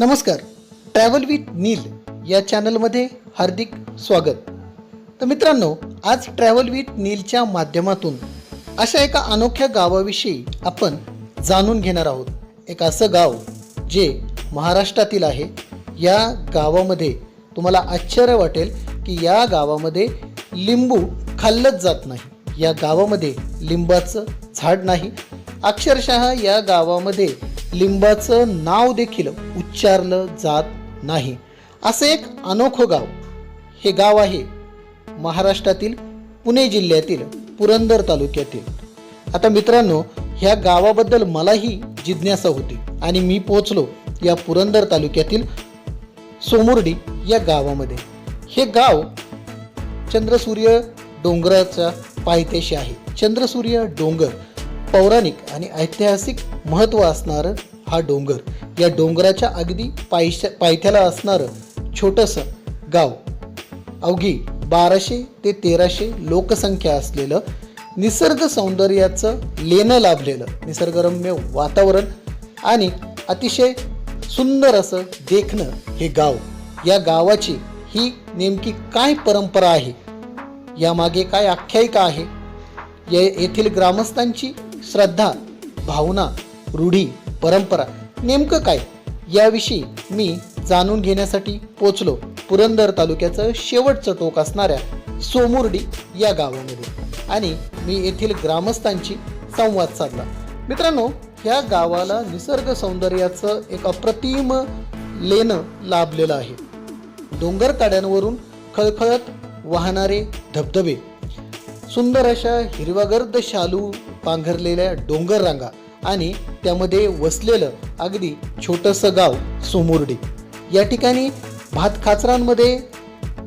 नमस्कार travel with नील या चॅनलमध्ये हार्दिक स्वागत. तर मित्रांनो आज ट्रॅव्हल विथ नीलच्या माध्यमातून अशा एका अनोख्या गावाविषयी आपण जाणून घेणार आहोत. एक असं गाव जे महाराष्ट्रातील आहे. या गावामध्ये तुम्हाला आश्चर्य वाटेल की या गावामध्ये लिंबू खाल्लंच जात नाही. या गावामध्ये लिंबाचं झाड नाही. अक्षरशः या गावामध्ये लिंबाचं नाव देखील उच्चारलं जात नाही. असं एक अनोखं गाव हे गाव आहे महाराष्ट्रातील पुणे जिल्ह्यातील पुरंदर तालुक्यातील. आता मित्रांनो ह्या गावाबद्दल मलाही जिज्ञासा होती आणि मी पोचलो या पुरंदर तालुक्यातील सोमुर्डी या गावामध्ये. हे गाव चंद्रसूर्य डोंगराच्या पायथ्याशी आहे. चंद्रसूर्य डोंगर पौराणिक आणि ऐतिहासिक महत्त्व असणारं हा डोंगर. या डोंगराच्या अगदी पायश्या पायथ्याला असणारं छोटंसं गाव. अवघी बाराशे ते तेराशे लोकसंख्या असलेलं निसर्ग सौंदर्याचं लेणं लाभलेलं निसर्गरम्य वातावरण आणि अतिशय सुंदर असं देखणं हे गाव. या गावाची ही नेमकी काय परंपरा आहे? यामागे काय आख्यायिका आहे? या येथील ग्रामस्थांची श्रद्धा भावना रूढी परंपरा नेमकं काय? याविषयी मी जाणून घेण्यासाठी पोचलो पुरंदर तालुक्याचं शेवटचं टोक असणाऱ्या सोमुर्डी या गावामध्ये. आणि मी येथील ग्रामस्थांची संवाद साधला. मित्रांनो ह्या गावाला निसर्ग सौंदर्याचं एक अप्रतिम लेणं लाभलेलं आहे. डोंगर काड्यांवरून खळखळत वाहणारे धबधबे सुंदर अशा हिरवागर्द शालू पांघरलेल्या डोंगर रांगा आणि त्यामध्ये वसलेलं अगदी छोटंसं गाव सोमुर्डी. या ठिकाणी भात खाचरांमध्ये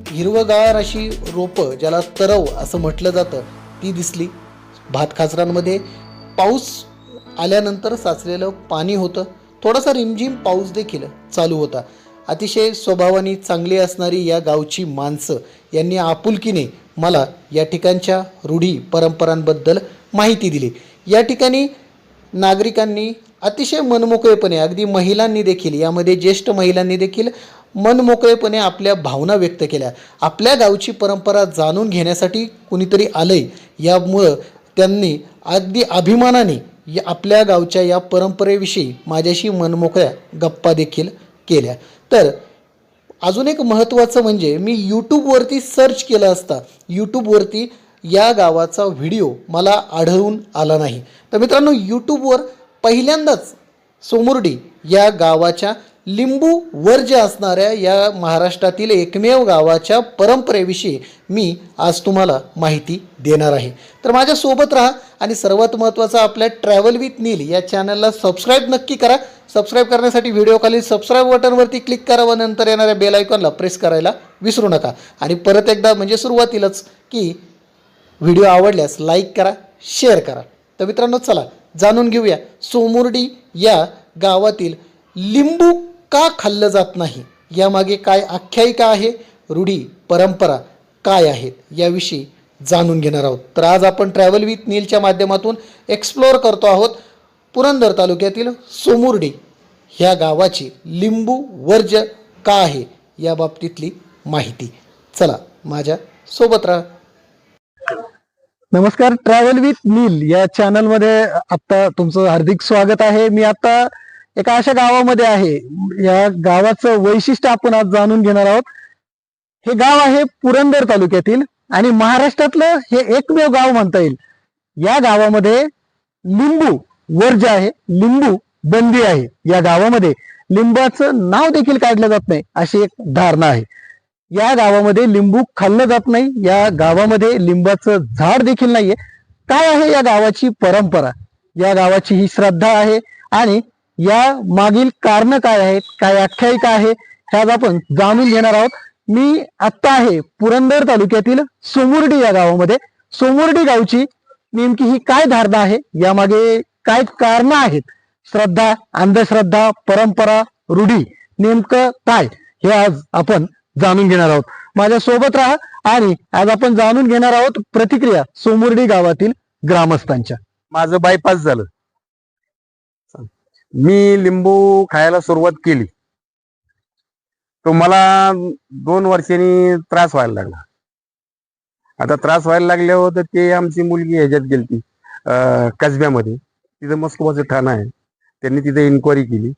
हिरवगार अशी रोपं ज्याला तरव असं म्हटलं जातं ती दिसली. भात खाचरांमध्ये पाऊस आल्यानंतर साचलेलं पाणी होतं. थोडासा रिमझिम पाऊस देखील चालू होता. अतिशय स्वभावाने चांगली असणारी या गावची माणसं यांनी आपुलकीने मला या ठिकाणच्या रूढी परंपरांबद्दल माहिती दिली. या ठिकाणी नागरिकांनी अतिशय मनमोकळेपणे अगदी महिलांनी देखील यामध्ये ज्येष्ठ महिलांनी देखील मनमोकळेपणे आपल्या भावना व्यक्त केल्या. आपल्या गावची परंपरा जाणून घेण्यासाठी कुणीतरी आलंय यामुळं त्यांनी अगदी अभिमानाने या आपल्या गावच्या या परंपरेविषयी माझ्याशी मनमोकळ्या गप्पा देखील केल्या. तर अजून एक महत्त्वाचं म्हणजे मी यूट्यूबवरती सर्च केलं असता यूट्यूबवरती या गावाचा व्हिडिओ मला आढळून आला नाही. तर मित्रांनो यूट्यूबवर पहिल्यांदाच सोमुर्डी या गावाच्या लिंबू वर्ज्य असणाऱ्या या महाराष्ट्रातील एकमेव गावाच्या परंपरेविषयी मी आज तुम्हाला माहिती देणार आहे. तर माझ्यासोबत राहा आणि सर्वात महत्त्वाचं आपल्या ट्रॅव्हल विथ नील या चॅनलला सबस्क्राईब नक्की करा. सबस्क्राईब करण्यासाठी व्हिडिओखाली सबस्क्राईब बटनवरती क्लिक करा व नंतर येणाऱ्या बेल आयकॉनला प्रेस करायला विसरू नका. आणि परत एकदा म्हणजे सुरुवातीलाच की व्हिडिओ आवडल्यास लाईक करा शेअर करा. तर मित्रांनो चला जाणून घेऊया. सोमुर्डी या गावातील लिंबू का खाल्लं जात नाही? यामागे काय आख्यायिका आहे? रूढी परंपरा काय आहेत? याविषयी जाणून घेणार आहोत. तर आज आपण ट्रॅव्हल विथ नीलच्या माध्यमातून एक्सप्लोअर करतो आहोत पुरंदर तालुक्यातील सोमुर्डी. ह्या गावाची लिंबू वर्ज्य का आहे? या बाबतीतली माहिती. चला माझ्या सोबत राहा. नमस्कार ट्रॅव्हल विथ नील या चॅनलमध्ये आत्ता आता तुमचं हार्दिक स्वागत आहे. मी आता एका अशा गावामध्ये आहे. या गावाचं वैशिष्ट्य आपण आज जाणून घेणार आहोत. हे गाव आहे पुरंदर तालुक्यातील आणि महाराष्ट्रातलं हे एकमेव गाव म्हणता येईल. या गावामध्ये लिंबू वर्ज आहे लिंबू बंदी आहे. या गावामध्ये लिंबाचं नाव देखील काढलं जात नाही अशी एक धारणा आहे. या गावामध्ये लिंबू खाल्लं जात नाही. या गावामध्ये लिंबाचं झाड देखील नाहीये. काय आहे या गावाची परंपरा? या गावाची ही श्रद्धा आहे आणि या मागील कारण काय आहेत काय आख्यायिका आहे हे आज आपण जाणून घेणार आहोत. मी आत्ता आहे पुरंदर तालुक्यातील सोमुर्डी या गावामध्ये. सोमुर्डी गावची नेमकी ही काय धारणा आहे यामागे काय कारण आहेत? श्रद्धा अंधश्रद्धा परंपरा रूढी नेमकं काय हे आज आपण जाणून घेणार आहोत. माझ्या सोबत राहा आणि आज आपण जाणून घेणार आहोत प्रतिक्रिया सोमुर्डी गावातील ग्रामस्थांच्या. माझं बायपास झालं. मी लिंबू खायला सुरुवात केली. तो मला दोन वर्षांनी त्रास व्हायला लागला. आता त्रास व्हायला लागल्यावर तर ते आमची मुलगी ह्याच्यात गेलती कसब्यामध्ये. तिथं मस्कोबाचं ठाणं आहे. त्यांनी तिथे इन्क्वायरी केली.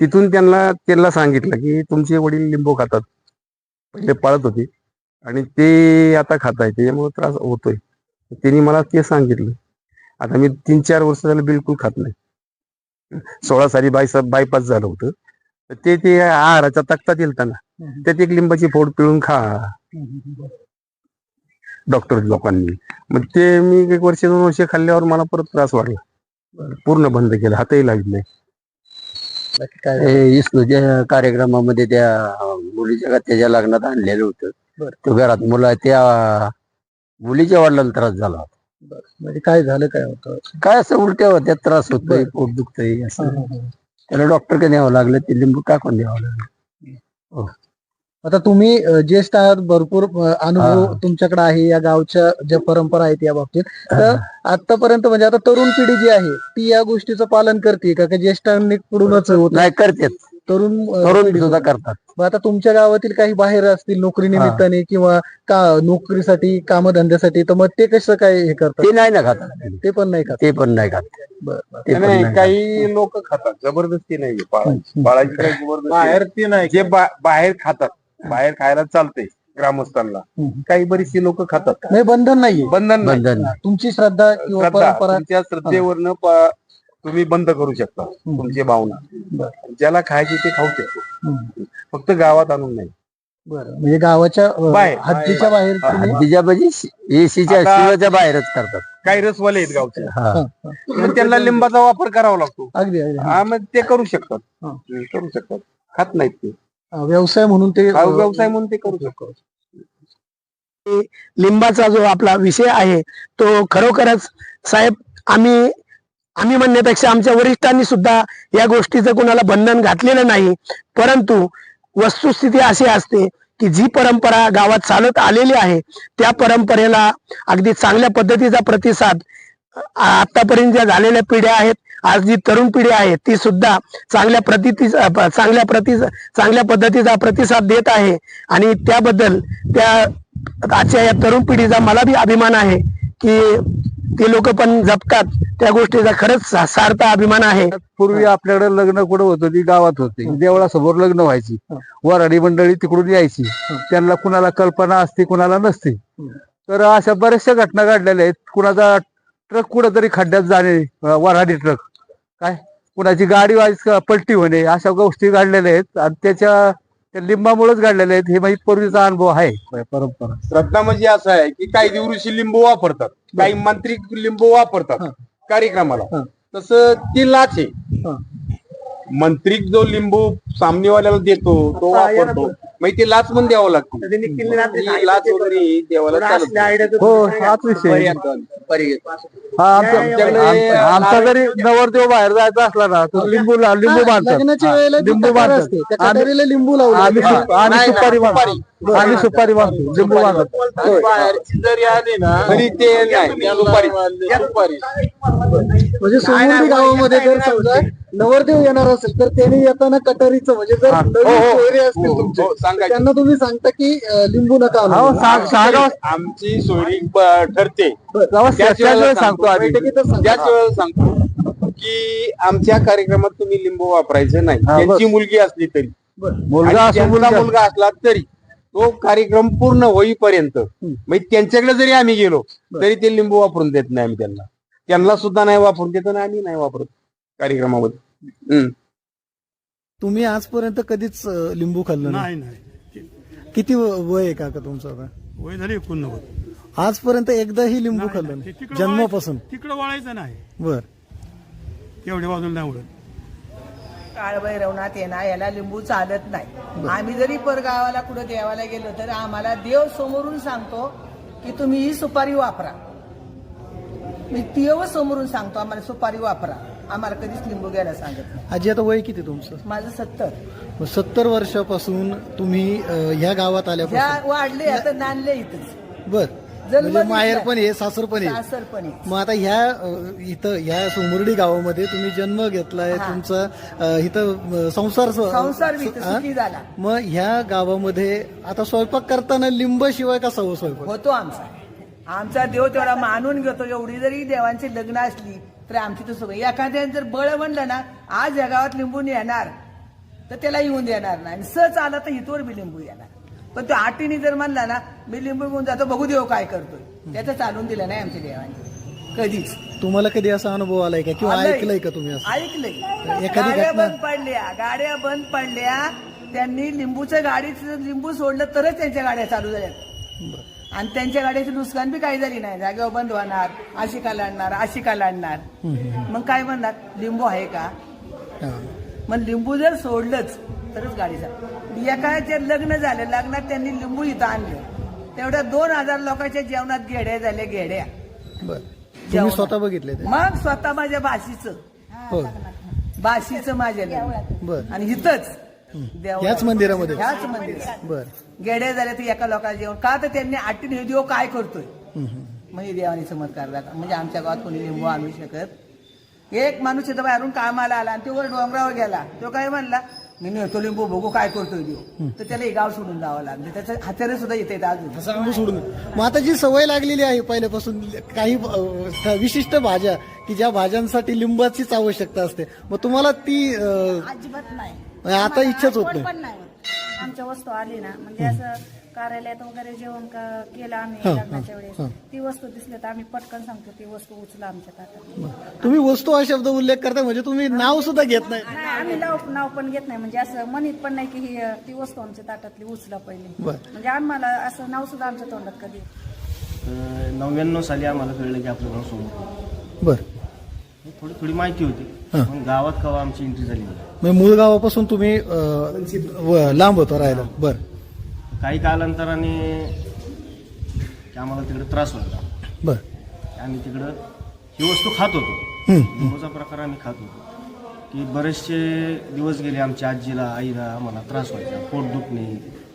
तिथून त्यांना त्यांना सांगितलं की तुमचे वडील लिंबू खातात. पहिले पाळत होते. आणि ते आता खात आहे त्याच्यामुळे त्रास होतोय. त्यांनी मला ते सांगितलं. आता मी तीन चार वर्ष झालं बिलकुल खात नाही. सोळा साली बाय बायपास झालं होतं. तर ते ते आहाराचा तक्ता दिलता ना त्यात एक लिंबाची फोड पिळून खा. डॉक्टर लोकांनी. मग ते मी एक वर्ष दोन वर्ष खाल्ल्यावर मला परत त्रास वाढला. पूर्ण बंद केलं. हातही लागत नाही हे कार्यक्रमामध्ये त्या मुलीच्या त्याच्या लग्नात आणलेलं होतं. घरात मुला त्या मुलीच्या वडिलांना त्रास झाला. म्हणजे काय झालं काय होतं? काय असं उलट्या होत्या त्रास होतोय. पोट दुखतंय हा, असं. हा, हा. त्याला डॉक्टरकडे न्यावं लागलं ते लिंबू टाकून द्यावं लागलं? आता तुम्ही ज्येष्ठ आहात भरपूर अनुभव हा. तुमच्याकडे आहे या गावच्या ज्या परंपरा आहेत या बाबतीत. तर आतापर्यंत म्हणजे आता तरुण पिढी जी आहे ती या गोष्टीचं पालन करते का? का ज्येष्ठांनी होत नाही करतेच तरुण तरुण पिढी सुद्धा. करतात. मग आता तुमच्या गावातील काही बाहेर असतील नोकरी निमित्ताने किंवा का नोकरीसाठी कामधंद्यासाठी तर मग ते कसं काय हे करतात? ते नाही ना खातात ते पण नाही का ते पण नाही खात. बरं. ते पण नाही नाही काही लोक खातात. जबरदस्ती नाही बाळाची बाळाची काही जबरदस्ती बाहेर ती नाही जे बा- बाहेर खातात. बाहेर खायला चालते ग्रामस्थांना. हम्म. काही बरीचशी लोक खातात. नाही बंधन नाहीये. बंधन नाही. बंधन नाही. तुमची श्रद्धा किंवा श्रद्धा परंपरा तुमच्या श्रद्धेवरनं प- तुम्ही बंद करू शकता तुमची भावना. ज्याला खायची ते खाऊ शकतो. फक्त गावात आणून नाही. बरं. म्हणजे गावाच्या बाहेर. हद्दीच्या बाहेर. हद्दीच्या म्हणजे एसीच्या शिवाच्या बाहेरच करतात. काही रसवाले आहेत गावचे. त्यांना लिंबाचा वापर करावा लागतो. अगदी हा मग ते करू शकतात. हा. करू शकतात. खात नाहीत ते. व्यवसाय म्हणून ते व्यवसाय म्हणून ते करू शकतात. लिंबाचा जो आपला विषय आहे तो खरोखरच साहेब आम्ही आम्ही म्हणण्यापेक्षा आमच्या वरिष्ठांनी सुद्धा या गोष्टीचं कुणाला बंधन घातलेलं नाही. परंतु वस्तुस्थिती अशी असते की जी परंपरा गावात चालत आलेली आहे त्या परंपरेला अगदी चांगल्या पद्धतीचा प्रतिसाद आतापर्यंत ज्या झालेल्या पिढ्या आहेत आज जी तरुण पिढी आहे ती सुद्धा चांगल्या प्रती चांगल्या प्रति चांगल्या पद्धतीचा प्रतिसाद देत आहे. आणि त्याबद्दल त्या आजच्या या तरुण पिढीचा मला बी अभिमान आहे की ते लोक पण जपतात. त्या गोष्टीचा खरंच सार्थ अभिमान आहे. पूर्वी आपल्याकडे लग्न कुठं होतं? ती गावात होते. देवळासमोर लग्न व्हायची. वराडी मंडळी तिकडून यायची. त्यांना कुणाला कल्पना असते कुणाला नसते. तर अशा बऱ्याचशा घटना घडलेल्या आहेत. कुणाचा ट्रक कुठंतरी खड्ड्यात जाणे वऱ्हाडी ट्रक. काय? कुणाची गाडी वाईस पलटी होणे अशा गोष्टी घडलेल्या आहेत. आणि त्याच्या त्या लिंबामुळेच घडलेल्या आहेत हे माहीत पूर्वीचा अनुभव आहे परंपरा श्रद्धा म्हणजे असं आहे की काही दिवशी लिंबू वापरतात काही मांत्रिक लिंबू वापरतात. कार्यक्रमाला. तसं ती लाच आहे. मंत्रिक जो लिंबू सामनेवाल्याला देतो तो वापरतो. मग ती लाच पण द्यावं लागते. ती लाच वगैरे चालत. हो हाच विषय. आहे. हा आमच्या आमच्याकडे आमचा जरी नवरदेव बाहेर जायचा असला ना तर लिंबू ला- लिंबू हा, बांधतात. लग्नाच्या हा, वेळेला जी लिंबू बांधतात. लिंबू आम्ही आम्ही नाही, सुपारी बांधतो आम्ही सुपारी बांधतो लिंबू बांधतो बाहेरची जरी आली ना तरी ते नाही. त्या सुपारी. सुपारी. म्हणजे सोमुंडी गावामध्ये जर समजा नवरदेव येणार असेल तर त्यांनी येताना कटारीचं म्हणजे जर हा. हो. सोयरे असतील हो, तुमचे. त्यांना तुम्ही सांगता की लिंबू नका आणू. हो. सांग सांगा आमची सोयरी ठरते. त्याच वेळेला सांगतो आधी. त्याच वेळेला सांगतो. की आमच्या कार्यक्रमात तुम्ही लिंबू वापरायचं नाही. त्यांची मुलगी असली तरी. मुलगा. मुलगा असला तरी. तो कार्यक्रम पूर्ण होईपर्यंत म्हणजे त्यांच्याकडे जरी आम्ही गेलो तरी ते लिंबू वापरून देत नाही आम्ही त्यांना. त्यांना सुद्धा नाही वापरून देत आणि आम्ही नाही वापरत कार्यक्रमामध्ये. तुम्ही आजपर्यंत कधीच लिंबू खाल्लं नाही? नाही नाही. किती व- वय आहे काका तुमचं आता? वय झाली एकोणनव्वद. आजपर्यंत एकदाही लिंबू खाल्लं जन्मापासून वळायचं- तिकडं वळायचं नाही. बर. एवढ्या बाजूला नाही उडत. काळभैरवनाथ येणार याला लिंबू चालत नाही. आम्ही जरी परगावाला कुठं देवाला गेलो तर आम्हाला देव समोरून सांगतो की तुम्ही ही सुपारी वापरा. मी देव समोरून सांगतो आम्हाला सुपारी वापरा. आम्हाला कधीच लिंबू घ्यायला सांगत आजी आता वय किती तुमचं? माझं सत्तर. मग सत्तर वर्षापासून तुम्ही अ, ह्या गावात ह्या आल्यापासून वाढले आता नांदले इथंच. बर. जन्म म्हणजे माहेर घेतलाय. पण आहे. सासर पण आहे. सासरपणी मग आता ह्या अ, इथं ह्या सोमुर्डी गावामध्ये तुम्ही जन्म घेतलाय हा. तुमचा अ, इथं अ, संसार स- संसार बी इथं हा? सुखी झाला. मग ह्या गावामध्ये आता स्वयंपाक करताना लिंब शिवाय कसा हो स्वयंपाक? होतो आमचा. आमचा देव तेवढा मानून घेतो एवढी जरी देवांची लग्न असली तर आमची तर सगळी एखाद्याने जर बळ म्हणलं ना आज या गावात लिंबून येणार तर त्याला येऊन देणार नाही. आणि सहज आला तर हितवर बी लिंबू येणार. पण तो आटीने जर म्हणला ना मी लिंबू घेऊन जातो बघू देव काय करतोय. त्याचं चालून दिलं नाही आमच्या देवाने कधीच. तुम्हाला कधी असा अनुभव आलाय का? किंवा आलंय. ऐकलंय का तुम्ही असं? ऐकलंय. एखादी गाड्या घटना? बंद पडल्या. गाड्या बंद पडल्या. त्यांनी लिंबूच्या गाडीचं लिंबू सोडलं तरच त्यांच्या गाड्या चालू झाल्या आणि त्यांच्या गाड्याची नुकसान बी काही झाली नाही. जागेवर बंद होणार अशी लाडणार अशी का लाडणार मग काय म्हणणार? लिंबू आहे का? हा. मग लिंबू जर सोडलंच तरच गाडी चालू एकाचे लग्न झालं लग्नात त्यांनी लिंबू इथं आणलं. तेवढ्या दोन हजार लोकांच्या जेवणात घेड्या झाल्या घेड्या बर. स्वतः बघितले मग स्वतः माझ्या भाषीचं हो. बाशीचं माझ्या. बर. आणि इथंच. देवळात. ह्याच मंदिरामध्ये? ह्याच मंदिरात. बर. गेडे झाले तर एका लोकांना जेवण. का तर त्यांनी आटीन हे देव काय करतोय? हम्म, हम्म. म्हणजे देवाने चमत्कार दाखवा. म्हणजे आमच्या गावात कोणी लिंबू आणू शकत. एक माणूस इथं बाहेरून कामाला आला आणि तो वर डोंगरावर गेला. तो काय म्हणला? मी नेतो लिंबू बघू काय करतोय देव तर त्याला हे गाव सोडून जावं लागलं. त्याचं हाताने सुद्धा येते अजून. सांगू सोडून मग आता जी सवय लागलेली आहे पहिल्यापासून काही विशिष्ट भाज्या की ज्या भाज्यांसाठी लिंबाचीच आवश्यकता असते. मग तुम्हाला ती अजिबात नाही. आता इच्छाच होत नाही. नाही. आमच्या वस्तू आली ना म्हणजे असं कार्यालयात वगैरे जेवण का केलं आम्ही हं, लग्नाच्या हं, वेळेस. ती वस्तू दिसली तर आम्ही पटकन सांगतो ती वस्तू उचला आमच्या ताटात तुम्ही वस्तू हा शब्द उल्लेख करताय म्हणजे तुम्ही नाव सुद्धा घेत नाही. नाही आम्ही नाव नाव पण घेत नाही. म्हणजे असं म्हणत पण नाही की ही अं, ती वस्तू आमच्या ताटातली उचला पहिली. बर. म्हणजे आम्हाला असं नाव सुद्धा आमच्या तोंडात कधी नव्याण्णव साली आम्हाला कळलं की आपलं गाव सोडून बर. थोडी थोडी माहिती होती. हां. पण गावात कवा आमची एंट्री झाली. म्हणजे मूळ गावापासून तुम्ही अ, व- लांब होता राहायला. बर. काही कालांतराने की आम्हाला तिकडे त्रास व्हायला बर. आम्ही तिकडं ही वस्तू खात होतो. लिंबूचा प्रकार आम्ही खात होतो. की बरेचसे दिवस गेले आमच्या आजीला आईला आम्हाला त्रास व्हायचा. पोट दुखणे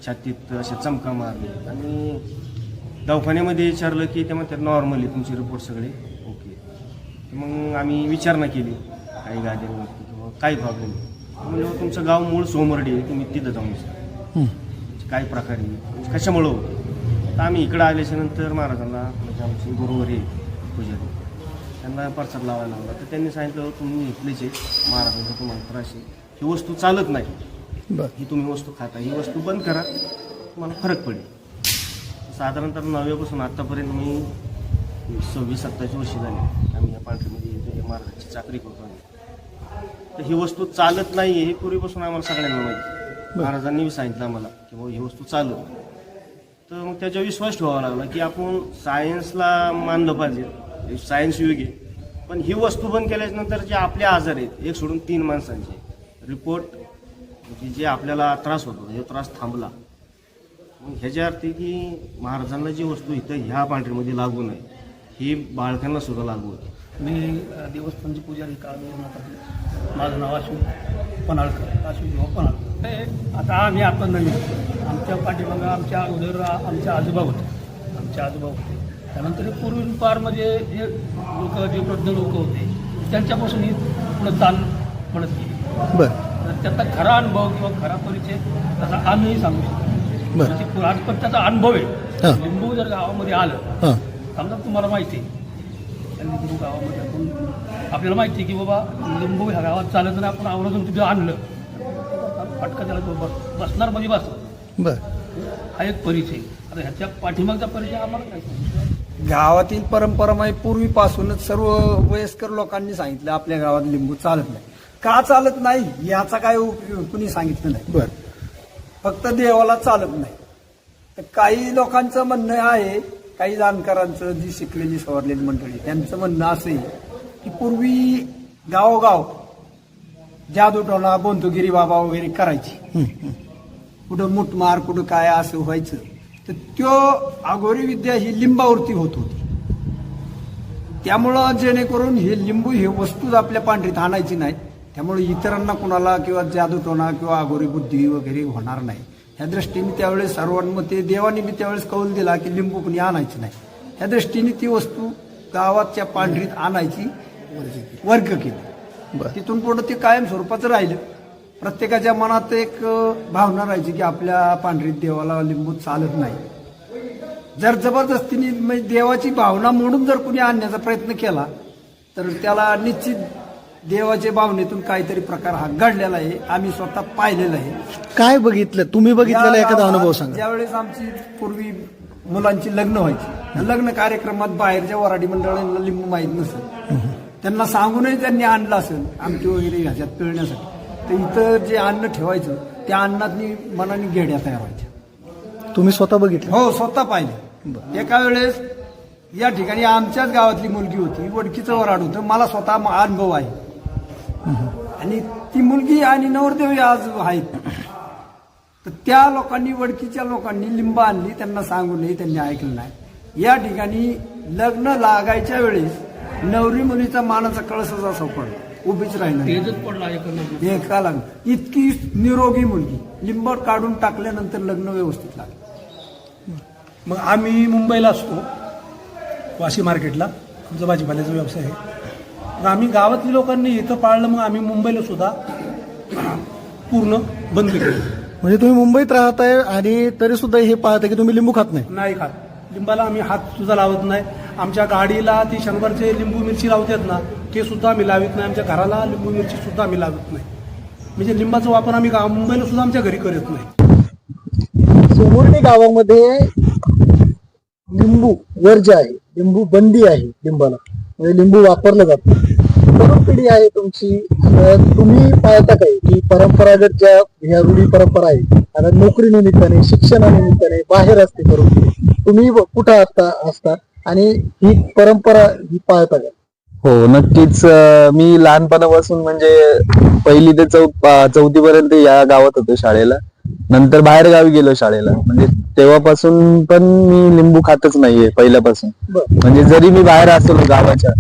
छातीत असे चमका मारणे. आणि दवाखान्यामध्ये विचारलं की ते म्हणतात नॉर्मली तुमचे रिपोर्ट सगळे. ओके. मग आम्ही विचारणा केली. काही गाड्यांवरती किंवा काही प्रॉब्लेम म्हणजे तुमचं गाव मूळ सोमर्डी आहे. तुम्ही तिथं जाऊन. काय प्रकारे कशामुळं होतं? तर आम्ही इकडं आल्याच्यानंतर महाराजांना म्हणजे आमचे गुरुवारी पुजारी त्यांना प्रसाद लावायला लावला. तर त्यांनी सांगितलं तुम्ही आहे. महाराजांचा तुम्हाला त्रास आहे. ही वस्तू चालत नाही. ही तुम्ही वस्तू खाता. ही वस्तू बंद करा. तुम्हाला फरक पडेल. साधारणतः नवव्यापासून आत्तापर्यंत मी सव्वीस सत्तावीस वर्षी झाली आम्ही या पांढरीमध्ये महाराजांची चाकरी करतो आम्ही. तर ही वस्तू चालत नाही हे पूर्वीपासून आम्हाला सगळ्यांना माहिती महाराजांनी बी सांगितलं आम्हाला की बाबा ही वस्तू चालत तर मग त्याच्यावर विश्वास ठेवावा लागला की आपण सायन्सला मानलं पाहिजे. सायन्स युग आहे. पण ही वस्तू बंद केल्यानंतर जे आपले आजार आहेत एक सोडून तीन माणसांचे रिपोर्ट म्हणजे जे आपल्याला त्रास होतो हे त्रास थांबला. मग ह्याच्या अर्थी की महाराजांना जी वस्तू इथं ह्या पांढरीमध्ये लागू नये ही बाळकांना सुद्धा लागू होती. मी देवस्थानचे पुजारी काळ माझं नाव अश्विन पन्हाळकर अश्विन भाऊ पन्हाळकर. हे आता आम्ही आता नवीन. आमच्या पाठीमागं आमच्या अगोदर आ- आमचे आजोबा होते. आमचे आजोबा होते. त्यानंतर हे पूर्वीपारमध्ये जे लोक जे वृद्ध लोक होते त्यांच्यापासून ही पुढं ताण पडत गेली. बर. तर त्याचा खरा अनुभव किंवा खरा परिचय त्याचा आम्ही सांगू शकतो बरं. म्हणजे आज पण त्याचा अनुभव हां. आहे लिंबू जर गावामध्ये आलं हां. समजा तुम्हाला माहिती आहे त्या लिंबू गावामध्ये आपण आपल्याला माहिती आहे की बाबा लिंबू ह्या गावात चालत नाही आपण आवडून तिथं आणलं. फटका त्याला तो बस बसणार म्हणजे बस. बर. हा एक परिचय. आता ह्याच्या पाठीमागचा परिचय आम्हाला काय? गावातील परंपरामुळे पूर्वीपासूनच सर्व वयस्कर लोकांनी सांगितलं आपल्या गावात लिंबू चालत नाही. का चालत नाही? याचा काय उपयोग? कुणी सांगितलं नाही. बर. फक्त देवाला चालत नाही. तर काही लोकांचं म्हणणं आहे काही जाणकारांचं जी शिकलेली सवरलेली मंडळी त्यांचं म्हणणं असं आहे की पूर्वी गावोगाव जादूटोणा बोंतुगिरी बाबा वगैरे करायची. कुठं मुठमार कुठं काय असं व्हायचं. तर त्यो अघोरी विद्या ही लिंबावरती होत होती. त्यामुळं जेणेकरून हे लिंबू हे वस्तूच आपल्या पांढरीत आणायची नाही त्यामुळे इतरांना कुणाला किंवा जादूटोणा किंवा अघोरी बुद्धी वगैरे होणार नाही. ह्या दृष्टीने त्यावेळेस सर्वांमध्ये देवाने बी त्यावेळेस कौल दिला की लिंबू कुणी आणायचं नाही. ह्या दृष्टीने ती वस्तू गावाच्या पांढरीत आणायची वर्ग केली. तिथून पुढं ते कायम स्वरूपाचं राहिलं. प्रत्येकाच्या मनात एक भावना राहायची की आपल्या पांढरीत देवाला लिंबू चालत नाही. जर जबरदस्तीने म्हणजे देवाची भावना मोडून जर कुणी आणण्याचा प्रयत्न केला तर त्याला निश्चित देवाच्या भावनेतून काहीतरी प्रकार हा घडलेला आहे. आम्ही स्वतः पाहिलेला आहे. काय बघितलं? तुम्ही बघितलेला या एखादा अनुभव गावात सांगा. ज्यावेळेस आमची पूर्वी मुलांची लग्न व्हायची. लग्न कार्यक्रमात बाहेरच्या वराडी मंडळांना लिंबू माहीत नसेल. त्यांना सांगूनही त्यांनी आणलं असेल आमटी वगैरे ह्याच्यात पिळण्यासाठी. तर इथं जे अन्न ठेवायचं त्या अन्नातनी मनाने घेड्या तयार व्हायच्या. तुम्ही स्वतः बघितलं? हो स्वतः पाहिले. एका वेळेस या ठिकाणी आमच्याच गावातली मुलगी होती वडकीचं वराड होतं. मला स्वतः म- अनुभव आहे. आणि ती मुलगी आणि नवरदेव हे आज आहेत. तर त्या लोकांनी वडकीच्या लोकांनी लिंब आणली त्यांना सांगूनही त्यांनी ऐकलं नाही. या ठिकाणी लग्न लागायच्या वेळेस नवरी मुलीचा मानाचा कळसच असा पडला उभीच राहिला एका लग्न इतकी निरोगी मुलगी. लिंब काढून टाकल्यानंतर लग्न व्यवस्थित लागलं. मग आम्ही मुंबईला असतो वाशी मार्केटला. आमचा भाजीपाल्याचा व्यवसाय आहे. आम्ही गावातल्या लोकांनी इथं पाळलं मग आम्ही मुंबईला सुद्धा पूर्ण बंद केलं. म्हणजे तुम्ही मुंबईत राहताय आणि तरी सुद्धा हे पाहता की तुम्ही लिंबू खात नाही? नाही खात. लिंबाला आम्ही हात सुद्धा लावत नाही. आमच्या गाडीला ती शंभरचे लिंबू मिरची लावतात ना ते सुद्धा आम्ही लावित नाही. आमच्या घराला लिंबू मिरची सुद्धा आम्ही लावत नाही. म्हणजे लिंबाचा वापर आम्ही गाव मुंबईला सुद्धा आमच्या घरी करत नाही. सोमुर्डी गावामध्ये लिंबू वर्ज आहे. लिंबू बंदी आहे लिंबाला. म्हणजे लिंबू वापरलं जात नाही. तरुण पिढी आहे तुमची. तुम्ही पाहता काय? की परंपरागत ज्या ह्या रूढी परंपरा आहे आता नोकरी निमित्ताने शिक्षणानिमित्ताने बाहेर असते तरुण पिढी तुम्ही कुठं असता असता? आणि ही परंपरा ही पाळता का हो नक्कीच मी लहानपणापासून म्हणजे पहिली ते चौ चौथी पर्यंत या गावात होतो शाळेला. नंतर बाहेर गावी गेलो शाळेला. म्हणजे तेव्हापासून पण मी लिंबू खातच नाहीये पहिल्यापासून. म्हणजे जरी मी बाहेर असलो गावाच्या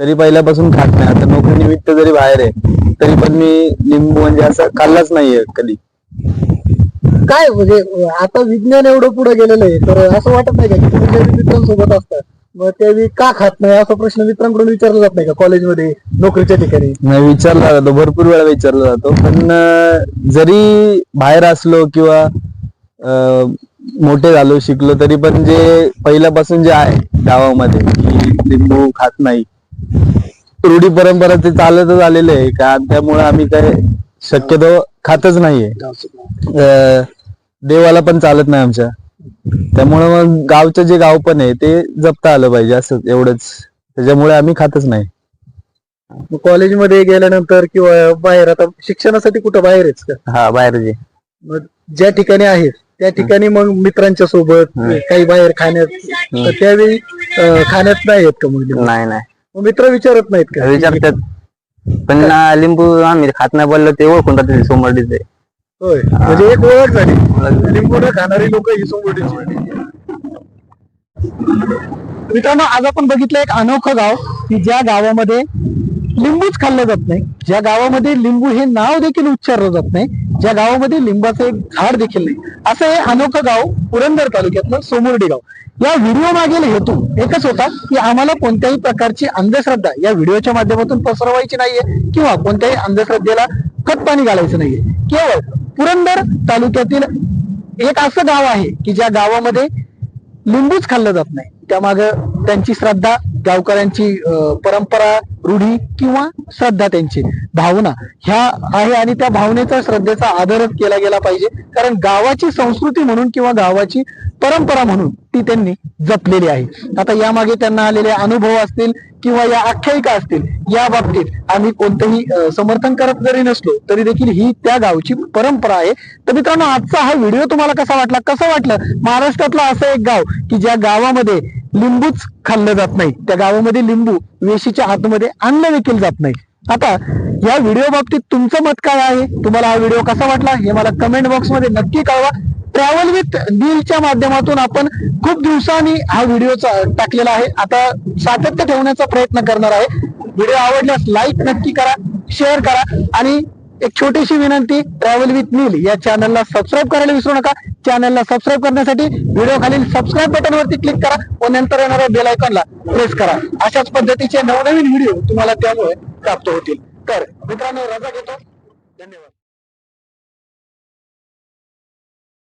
तरी पहिल्यापासून खात नाही. आता नोकरी निमित्त जरी बाहेर आहे तरी पण मी लिंबू म्हणजे असं खाल्लाच नाहीये कधी. काय म्हणजे आता विज्ञान एवढं पुढे गेलेलं आहे तर असं वाटत नाही का की तुम्ही ज्यावेळी मित्रांसोबत असतात मग त्यावेळी का खात नाही? असा प्रश्न मित्रांकडून विचारला जात नाही का कॉलेजमध्ये नोकरीच्या ठिकाणी? नाही विचारला जातो. भरपूर वेळा विचारला जातो. पण अं, जरी बाहेर असलो किंवा अं, मोठे झालो शिकलो तरी पण जे पहिल्यापासून जे आहे गावामध्ये की लिंबू खात नाही रूढी परंपरा ते चालतच आलेले आहे. का त्यामुळे आम्ही काय शक्यतो खातच नाहीये. अं, देवाला पण चालत नाही आमच्या. त्यामुळे मग गावचं जे गाव पण आहे ते जपता आलं पाहिजे असं एवढंच. त्याच्यामुळे आम्ही खातच नाही. मग कॉलेजमध्ये गेल्यानंतर किंवा बाहेर आता शिक्षणासाठी कुठं बाहेरच का? हा बाहेर जे मग ज्या ठिकाणी आहेत त्या ठिकाणी मग मित्रांच्या सोबत काही बाहेर खाण्यात तर त्यावेळी अं, खाण्यात नाही आहेत का मग? नाही नाही. मग मित्र विचारत नाहीत का? विचारतात. पण ना, लिंबू आम्ही खात नाही बोललो ते ओळखून राहते सोमवारीचे होय. म्हणजे एक ओळख झाली. लिंबू न खाणारी लोक ही सोंगोटीची मित्रांनो आज आपण बघितलं एक अनोखं गाव की ज्या गावामध्ये लिंबूच खाल्लं जात नाही. ज्या गावामध्ये लिंबू हे नाव देखील उच्चारलं जात नाही ज्या गावामध्ये लिंबाचं एक झाड देखील नाही. असं हे अनोखं गाव पुरंदर तालुक्यातलं सोमुर्डी गाव. या व्हिडिओ मागील हेतू एकच होता की आम्हाला कोणत्याही प्रकारची अंधश्रद्धा या व्हिडिओच्या माध्यमातून पसरवायची नाहीये किंवा कोणत्याही अंधश्रद्धेला खत पाणी घालायचं नाहीये. केवळ पुरंदर तालुक्यातील एक असं गाव आहे की ज्या गावामध्ये लिंबूच खाल्लं जात नाही. त्यामाग त्यांची श्रद्धा गावकऱ्यांची परंपरा रूढी किंवा श्रद्धा त्यांची. भावना ह्या आहे आणि त्या भावनेचा श्रद्धेचा आदरच केला गेला पाहिजे. कारण गावाची संस्कृती म्हणून किंवा गावाची परंपरा म्हणून ती त्यांनी जपलेली आहे. आता यामागे त्यांना आलेले अनुभव असतील किंवा या आख्यायिका असतील या बाबतीत आम्ही कोणतंही समर्थन करत जरी नसलो तरी देखील ही त्या गावची परंपरा आहे. तर मित्रांनो आजचा हा व्हिडिओ तुम्हाला कसा वाटला? कसं वाटलं? महाराष्ट्रातलं असं एक गाव की ज्या गावामध्ये लिंबूच खाल्लं जात नाही त्या गावामध्ये लिंबू वेशीच्या आतमध्ये आणलं देखील जात नाही. आता या व्हिडिओ बाबतीत तुमचं मत काय आहे? तुम्हाला हा व्हिडिओ कसा वाटला? हे मला कमेंट बॉक्समध्ये नक्की कळवा. ट्रॅव्हल विथ डीलच्या माध्यमातून आपण खूप दिवसांनी हा व्हिडिओ टाकलेला आहे. आता सातत्य ठेवण्याचा प्रयत्न करणार आहे. व्हिडिओ आवडल्यास लाईक नक्की करा शेअर करा आणि एक छोटीशी विनंती ट्रॅव्हल विथ नील या चॅनलला सबस्क्राईब करायला विसरू नका. चॅनलला सबस्क्राईब करण्यासाठी व्हिडिओ खालील सबस्क्राईब बटनवरती क्लिक करा व नंतर येणाऱ्या बेल आयकॉनला प्रेस करा. अशाच पद्धतीचे नवनवीन व्हिडिओ तुम्हाला त्यामुळे प्राप्त होतील. तर मित्रांनो रजा घेतो. धन्यवाद.